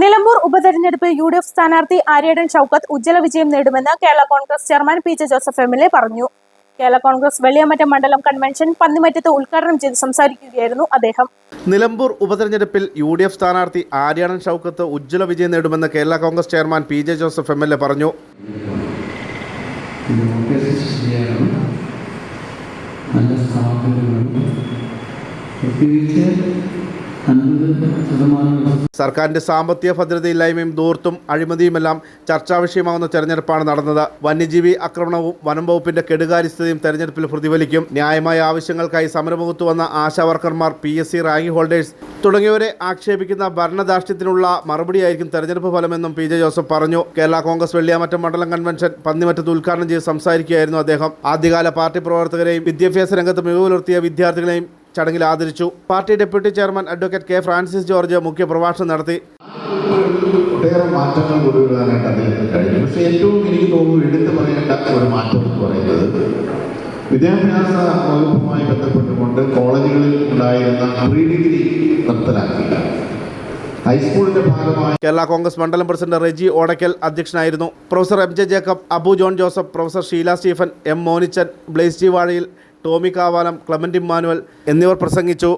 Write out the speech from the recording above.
നിലമ്പൂർ ഉപതെരഞ്ഞെടുപ്പിൽ U D F സ്ഥാനാർത്ഥി ആര്യടൻ ഷൌക്കത്ത് ഉജ്ജ്വല വിജയം നേടുമെന്ന് Kerala Congress chairman P J Joseph M L A പറഞ്ഞു. കേരള കോൺഗ്രസ് വെള്ളിയമറ്റം മണ്ഡലം കൺവെൻഷൻ പന്നിമറ്റത്ത് ഉദ്ഘാടനം ചെയ്ത് സംസാരിക്കുകയായിരുന്നു അദ്ദേഹം. നിലമ്പൂർ ഉപതെരഞ്ഞെടുപ്പിൽ യു ഡി എഫ് സ്ഥാനാർത്ഥി ആര്യാടൻ ഷൌക്കത്ത് ഉജ്ജ്വല വിജയം നേടുമെന്ന് Kerala Congress chairman P J Joseph M L A പറഞ്ഞു. നല്ല സ്ഥാപനങ്ങളും സർക്കാരിന്റെ സാമ്പത്തിക ഭദ്രതയില്ലായ്മയും ദൂർത്തും അഴിമതിയുമെല്ലാം ചർച്ചാ വിഷയമാകുന്ന തെരഞ്ഞെടുപ്പാണ് നടന്നത്. വന്യജീവി ആക്രമണവും വനം വകുപ്പിന്റെ കെടുകാര്യസ്ഥതയും തെരഞ്ഞെടുപ്പിൽ പ്രതിഫലിക്കും. ന്യായമായ ആവശ്യങ്ങൾക്കായി സമരമുഖത്ത് വന്ന ആശാവർക്കർമാർ P S C rank holders തുടങ്ങിയവരെ ആക്ഷേപിക്കുന്ന ഭരണധാർഷ്ട്യത്തിനുള്ള മറുപടിയായിരിക്കും തെരഞ്ഞെടുപ്പ് ഫലമെന്നും പി ജെ ജോസഫ് പറഞ്ഞു. കേരള കോൺഗ്രസ് വെള്ളിയാമറ്റം മണ്ഡലം കൺവെൻഷൻ പന്നിമറ്റത്ത് ഉദ്ഘാടനം ചെയ്ത് സംസാരിക്കുകയായിരുന്നു അദ്ദേഹം. ആദ്യകാല പാർട്ടി പ്രവർത്തകരെയും വിദ്യാഭ്യാസ രംഗത്ത് മികവ് പുലർത്തിയ വിദ്യാർത്ഥികളെയും ചടങ്ങിൽ ആദരിച്ചു. Party deputy chairman advocate K Francis George മുഖ്യപ്രഭാഷണം നടത്തി. ഒട്ടേറെ മാറ്റങ്ങൾ കൊണ്ടുവരാനായിട്ട് അദ്ദേഹത്തിന് കഴിഞ്ഞു. പക്ഷെ ഏറ്റവും എനിക്ക് തോന്നുന്നു എടുത്തു പറയേണ്ട ഒരു മാറ്റം എന്ന് പറയുന്നത് വിദ്യാഭ്യാസ വകുപ്പുമായി ബന്ധപ്പെട്ടുകൊണ്ട് കോളേജുകളിൽ ഉണ്ടായിരുന്ന പ്രീ ഡിഗ്രി നിർത്തലാക്കി. ഹൈസ്കൂളിന്റെ ഭാഗമായി കേരള കോൺഗ്രസ് മണ്ഡലം പ്രസിഡന്റ് റെജി ഓടക്കൽ അധ്യക്ഷനായിരുന്നു. Professor M J Jacob Abu John Joseph professor Sheela Stephen M Monichan Blaise G Vazhayil Tomy Kavalam Clement Emmanuel എന്നിവർ പ്രസംഗിച്ചു.